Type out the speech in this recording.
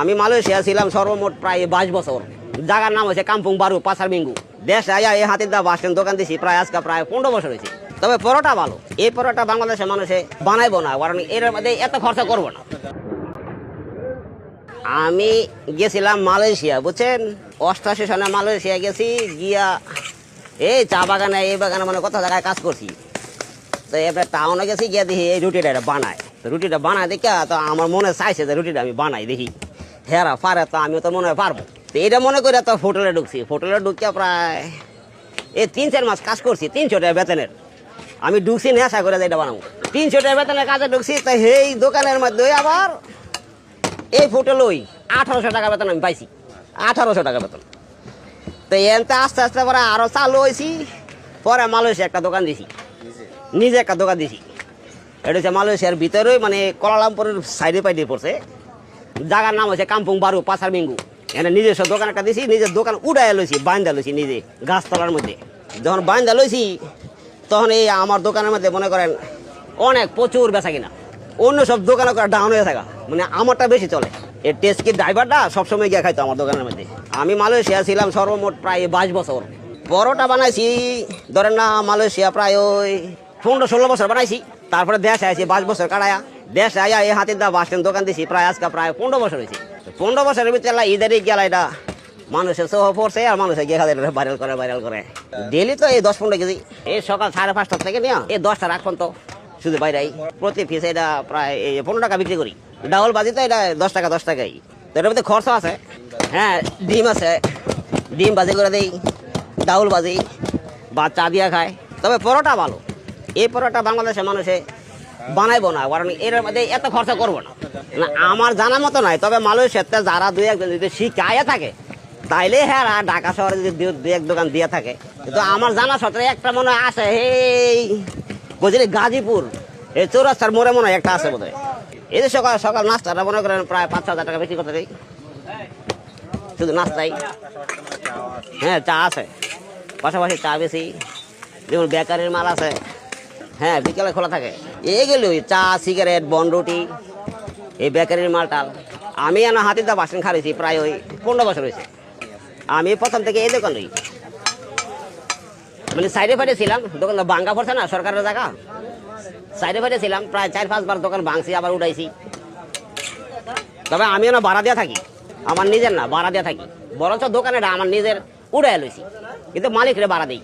আমি মালয়েশিয়া ছিলাম সর্বমোট প্রায় বাইশ বছর। জায়গার নাম হচ্ছে কাম্পুং বারু পাসার মিঙ্গু। দেশ আয়া এই হাতির দা বাস স্ট্যান্ড দোকান দিছি, প্রায় আজকে প্রায় পনেরো বছর হয়েছে তবে পরোটা ভালো। এই পরোটা বাংলাদেশের মানুষে বানাইবো না, কারণ এর মধ্যে এত খরচা করব না। আমি গেছিলাম মালয়েশিয়া, বুঝছেন? অষ্টাশি সনে মালয়েশিয়া গেছি, গিয়া এই চা বাগানে, এই বাগানে মানে কত জায়গায় কাজ করছি। তো এবার টাউনে গেছি, গিয়ে দেখি এই রুটিটা বানায়। তো রুটিটা বানায় দেখে তো আমার মনে চাইছে যে রুটিটা আমি বানাই দেখি। হেরা পারে তো আমিও তো মনে হয় পারব। তো এটা মনে করে তো হোটেলে ঢুকছি। হোটেলে ঢুকিয়া প্রায় এই তিন চার মাস কাজ করছি তিনশো টাকা বেতনের। আমি ঢুকছি নেশা করে এটা বানাবো। তিনশো টাকা বেতনের কাজে ঢুকছি তো এই দোকানের মধ্যে আবার এই হোটেলই আঠারোশো টাকা বেতন আমি পাইছি। আঠারোশো টাকা বেতন। তো এনতে আস্তে আস্তে পরে আরও চালু হয়েছি পরে মালয়েশিয়া একটা দোকান দিছি। নিজে একটা দোকান দিছি। এটা হচ্ছে মালয়েশিয়ার ভিতরেই মানে কলালামপুরের সাইডে পাইডে পড়ছে। জায়গার নাম হচ্ছে কাম্পুং বারু পাসার মিঙ্গু। এখানে নিজস্ব দোকান একটা দিছি নিজের দোকান উড়াই লইছি বান্দা লইছি নিজে, গাছতলার মধ্যে। যখন বান্দা লইছি, তখন এই আমার দোকানের মধ্যে মনে করেন অনেক প্রচুর বেচা কিনা। অন্য সব দোকানে ডাউন হয়ে থাকা। মানে আমারটা বেশি চলে। এই টেস্কি ড্রাইভারটা সবসময় গিয়ে খাইতো আমার দোকানের মধ্যে। আমি মালয়েশিয়া ছিলাম সর্বমোট প্রায় বাইশ বছর। পরোটা বানাইছি, ধরেন না মালয়েশিয়া প্রায় ওই পনেরো ষোলো বছর বানাইছি। তারপরে দেশে আইছি, বাইশ বছর কাটায়া। দেশে আয়া এই হাতির দা বাস স্ট্যান্ড দোকান দিছি, প্রায় আজকে প্রায় পনেরো বছর হয়েছে। পনেরো বছরের ভিতরে ঈদেরই গেল এটা, মানুষের সহ পড়ছে আর মানুষের গিয়ে খাদের ভাইরাল করে ভাইরাল করে। ডেলি তো এই দশ পনেরো কেজি, এই সকাল সাড়ে পাঁচটা থেকে নিয়ে, এই দশটা রাখবেন তো শুধু বাইরাই। প্রতি পিস এটা প্রায় এই পনেরো টাকা বিক্রি করি। ডাউল বাজি তো এটা দশ টাকা, দশ টাকাই। তো এটার মধ্যে খরচ আছে। হ্যাঁ ডিম আছে। ডিম বাজি করে দেই, ডাউল বাজি বা চা দিয়া খায়। তবে পরোটা ভালো। এই পরোটা বাংলাদেশের মানুষে বানাইবো না, কারণ এর মধ্যে এত খরচা করব না। আমার জানা মতো নাই, তবে মালয়েশিয়াতে যারা দুই একজন যদি শিখাইয়া থাকে, তাইলে হ্যাঁ ঢাকা শহরে যদি দু- এক দোকান দিয়ে থাকে। কিন্তু আমার জানা সত্ত্বে একটা মনে হয় আছে, এই বুঝলি গাজীপুর, এই চৌরাস্তার মোড়ে মনে হয় একটা আছে বোধ এই যে সকাল সকাল নাস্তাটা মনে করেন প্রায় পাঁচ হাজার টাকা বেশি করতে দেয় শুধু নাস্তাই। হ্যাঁ চা আছে। পাশাপাশি চা বেশি। যেমন বেকারির মাল আছে। হ্যাঁ বিকেলে খোলা থাকে। এগুলোই চা, সিগারেট বনরুটি এই বেকারির মালটাল। আমি এনে হাতির দা বাসন খাইছি প্রায় ওই পনেরো বছর হয়েছে। আমি প্রথম থেকে এই দোকানেই মানে সাইডে ফাইডে ছিলাম, দোকান ভাঙ্গা পড়ছে না, সরকারের জায়গা। সাইডে ফাইডে ছিলাম, প্রায় চার পাঁচবার দোকান ভাঙছি, আবার উঠাইছি। তবে আমি না ভাড়া দিয়ে থাকি, আমার নিজের না, ভাড়া দিয়ে থাকি। বরঞ্চ দোকানেটা আমার নিজের উড়াই লইছি। কিন্তু মালিকরে ভাড়া দিই।